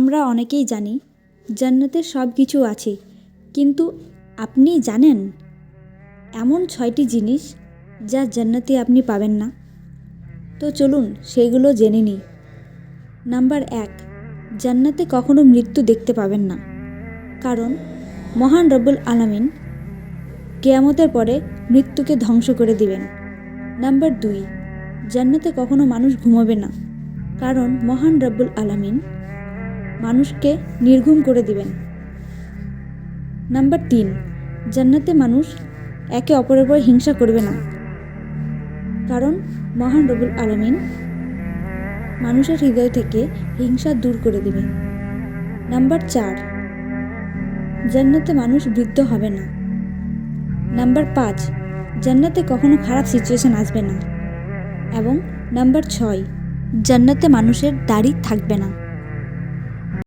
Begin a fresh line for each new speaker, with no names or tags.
আমরা অনেকেই জানি জান্নাতে সব কিছু আছে, কিন্তু আপনি জানেন? এমন ছয়টি জিনিস যা জান্নাতে আপনি পাবেন না। তো চলুন সেইগুলো জেনে নিই। নাম্বার এক, জান্নাতে কখনো মৃত্যু দেখতে পাবেন না। কারণ, মহান রব্বুল আলামিন কেয়ামতের পরে মৃত্যুকে ধ্বংস করে দিবেন। নাম্বার দুই, জান্নাতে কখনো মানুষ ঘুমাবে না। কারণ, মহান রব্বুল আলামিন মানুষকে নির্ঘুম করে দিবেন। নাম্বার তিন, জান্নাতে মানুষ একে অপরের উপর হিংসা করবে না। কারণ মহান রবুল আলামিন মানুষের হৃদয় থেকে হিংসা দূর করে দিবে। নাম্বার চার, জান্নাতে মানুষ বৃদ্ধ হবে না। নাম্বার পাঁচ, জান্নাতে কখনো খারাপ সিচুয়েশন আসবে না। এবং নাম্বার ছয়, জান্নাতে মানুষের দাড়ি থাকবে না।